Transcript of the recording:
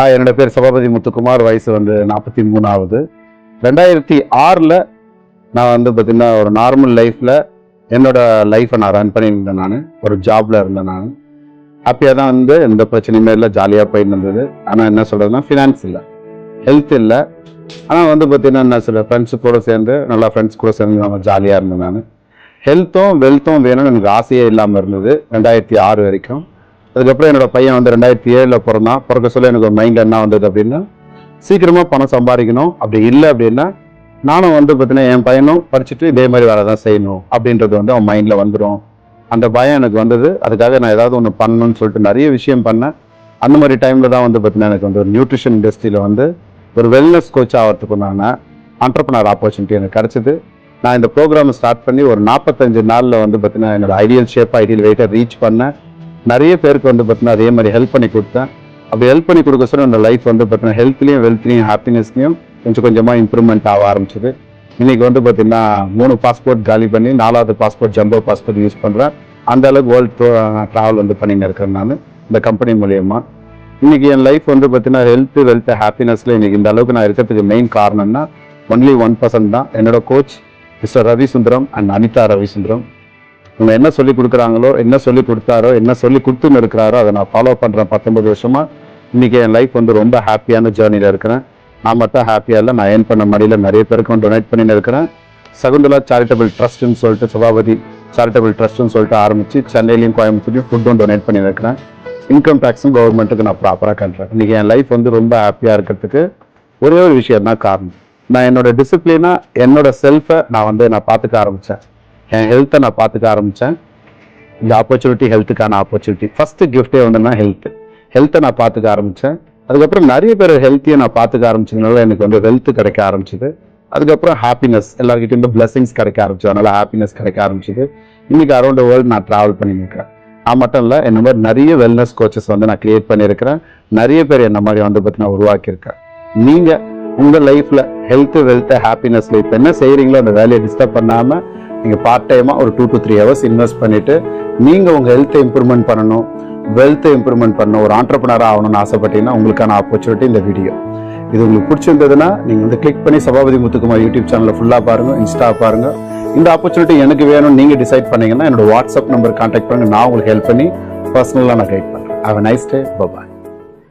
Hi என்னோட பேர் சபாபதி முத்துக்குமார். வயசு வந்து நாற்பத்தி மூணாவது. ரெண்டாயிரத்தி ஆறில் நான் வந்து பார்த்திங்கன்னா ஒரு நார்மல் லைஃப்பில் என்னோட லைஃப்பை நான் ரன் பண்ணியிருந்தேன் நான். ஒரு ஜாப்பில் இருந்தேன் நான். ஹாப்பியாக தான் வந்து எந்த பிரச்சனையுமே இல்லை ஜாலியாக போயிட்டு இருந்தது. ஆனால் என்ன சொல்கிறதுனா ஃபினான்ஸ் இல்லை. ஹெல்த் இல்லை. ஆனால் வந்து பார்த்தீங்கன்னா என்ன சொல்ல ஃப்ரெண்ட்ஸு கூட சேர்ந்து நல்லா ஃப்ரெண்ட்ஸ் கூட சேர்ந்து நம்ம ஜாலியாக இருந்தேன் நான். ஹெல்த்தும் வெல்த்தும் வேணும்னு எனக்கு ஆசையே இல்லாமல் இருந்தது. ரெண்டாயிரத்தி ஆறு வரைக்கும். அதுக்கப்புறம் என்னோட பையன் வந்து ரெண்டாயிரத்தி ஏழில் பிறந்தான். பிறக்க சொல்ல எனக்கு ஒரு மைண்டில் என்ன வந்தது அப்படின்னா சீக்கிரமாக பணம் சம்பாதிக்கணும். அப்படி இல்லை அப்படின்னா நானும் வந்து பார்த்தீங்கன்னா என் பையனும் படிச்சுட்டு இதே மாதிரி வேலை தான் செய்யணும் அப்படின்றது வந்து அவன் மைண்டில் வந்துடும் அந்த பயம் எனக்கு வந்தது. அதுக்காக நான் ஏதாவது ஒன்று பண்ணணும்னு சொல்லிட்டு நிறைய விஷயம் பண்ணேன். அந்த மாதிரி டைமில் தான் வந்து பார்த்தீங்கன்னா எனக்கு வந்து ஒரு நியூட்ரிஷன் இண்டஸ்ட்ரியில் வந்து ஒரு வெல்னஸ் கோச் ஆகிறதுக்கு நான் ஆண்டர்பனர் ஆப்பர்ச்சுனிட்டி எனக்கு கிடச்சிது. நான் இந்த ப்ரோக்ராமை ஸ்டார்ட் பண்ணி ஒரு நாற்பத்தஞ்சு நாளில் வந்து பார்த்தீங்கன்னா என்னோட ஐடியல் ஷேப் ஐடியல் வெயிட்டை ரீச் பண்ணேன். நிறைய பேருக்கு வந்து பார்த்தீங்கன்னா அதே மாதிரி ஹெல்ப் பண்ணி கொடுத்தேன். அப்படி ஹெல்ப் பண்ணி கொடுக்க சொல்ல என்னோட லைஃப் வந்து பார்த்தீங்கன்னா ஹெல்த்லேயும் வெல்த்லேயும் ஹாப்பினஸ்லையும் கொஞ்சம் கொஞ்சமாக இம்ப்ரூவ்மெண்ட் ஆக ஆரம்பிச்சிது. இன்றைக்கி வந்து பார்த்தீங்கன்னா மூணு பாஸ்போர்ட் காலி பண்ணி நாலாவது பாஸ்போர்ட் ஜம்போ பாஸ்போர்ட் யூஸ் பண்ணுறேன் அந்த அளவுக்கு வேர்ல்டு ட்ராவல் வந்து பண்ணின்னு இருக்கிறேன் நான் இந்த கம்பெனி மூலயமா. இன்றைக்கி என் லைஃப் வந்து பார்த்தீங்கன்னா ஹெல்த் வெல்த் ஹாப்பினஸில் இன்றைக்கி இந்த அளவுக்கு நான் இருக்கிறதுக்கு மெயின் காரணம்னா ஒன்லி ஒன் பர்சன்ட் தான். என்னோட coach mister Ravi Sundaram and Anitha Ravi Sundaram இவங்க என்ன சொல்லி கொடுக்குறாங்களோ என்ன சொல்லி கொடுத்தாரோ என்ன சொல்லி கொடுத்துன்னு இருக்கிறாரோ அதை நான் ஃபாலோ பண்ணுறேன் பத்தொன்பது வருஷமா. இன்னைக்கு என் லைஃப் வந்து ரொம்ப ஹாப்பியான ஜேர்னியில் இருக்கிறேன். நான் மட்டும் ஹாப்பியாக இல்லை நான் ஏன் பண்ண மடியில் நிறைய பேருக்கும் டொனேட் பண்ணின்னு இருக்கிறேன். சகுந்தலா சேரிட்டபிள் ட்ரஸ்ட்னு சொல்லிட்டு சபாபதி சேரிட்டபிள் ட்ரஸ்ட்னு சொல்லிட்டு ஆரம்பிச்சு சென்னையிலையும் கோயம்புத்தூர்லையும் ஃபுட்டும் டொனேட் பண்ணியிருக்கிறேன் இன்கம் டேக்ஸும் கவர்மெண்ட்டுக்கு நான் ப்ராப்பராக கட்டுறேன் இன்றைக்கி என் லைஃப் வந்து ரொம்ப ஹாப்பியாக இருக்கிறதுக்கு ஒரே ஒரு விஷயம் தான் காரணம். நான் என்னோட டிசிப்ளினாக என்னோட செல்ஃபை நான் வந்து நான் பார்த்துக்க ஆரம்பித்தேன் என் ஹெல்த்தை நான் பார்த்துக்க ஆரம்பித்தேன் இந்த ஆப்பர்ச்சுனிட்டி ஹெல்த்துக்கான ஆப்பர்ச்சுனிட்டி ஃபஸ்ட்டு கிஃப்டே வந்து நான் ஹெல்த் ஹெல்த்தை நான் பார்த்துக்க ஆரம்பித்தேன் அதுக்கப்புறம் நிறைய பேர் ஹெல்த்தையை நான் பார்த்துக்க ஆரம்பிச்சதுனால எனக்கு வந்து வெல்த் கிடைக்க ஆரம்பிச்சது. அதுக்கப்புறம் ஹாப்பினஸ் எல்லாருக்கிட்டையும் இருந்து பிளெஸிங்ஸ் கிடைக்க ஆரம்பிச்சு அதனால ஹாப்பினஸ் கிடைக்க ஆரம்பிச்சிது. இன்னைக்கு அரௌண்ட் வேர்ல்டு நான் ட்ராவல் பண்ணியிருக்கேன் நான் மட்டும் இல்லை என்ன மாதிரி நிறைய வெல்னஸ் கோச்சஸ் வந்து நான் கிரியேட் பண்ணியிருக்கிறேன் நிறைய பேர் என்ன மாதிரி வந்து பார்த்தீங்கன்னா உருவாக்கியிருக்கேன். நீங்கள் உங்கள் லைஃப்பில் ஹெல்த்து வெல்த்து ஹாப்பினஸ்ல இப்போ என்ன செய்கிறீங்களோ அந்த வேலையை டிஸ்டர்ப் பண்ணாமல் நீங்கள் பார்ட் டைமாக ஒரு two to three hours invest பண்ணிவிட்டு நீங்கள் உங்கள் ஹெல்த்தை இம்ப்ரூவ்மெண்ட் பண்ணணும் வெல்த்தை இம்ப்ரூவ்மெண்ட் பண்ணணும் ஒரு ஆண்டர்பனராக ஆகணும்னு ஆசைப்பட்டீங்கன்னா உங்களுக்கான ஆப்பர்ச்சுனிட்டி இந்த வீடியோ இது உங்களுக்கு பிடிச்சிருந்ததுன்னா நீங்கள் வந்து கிளிக் பண்ணி சபாபதி முத்துக்குமார் யூடியூப் சேனலில் ஃபுல்லாக பாருங்கள் இன்ஸ்டா பாருங்கள் இந்த ஆப்பர்ச்சுனிட்டி எனக்கு வேணும்னு நீங்கள் டிசைட் பண்ணீங்கன்னா என்னோட வாட்ஸ்அப் நம்பர் கான்டாக்ட் பண்ணுங்கள் நான் உங்களுக்கு ஹெல்ப் பண்ணி பர்சனலாக நான் கைட் பண்ணுறேன் ஹவ் நைஸ் டே பாய்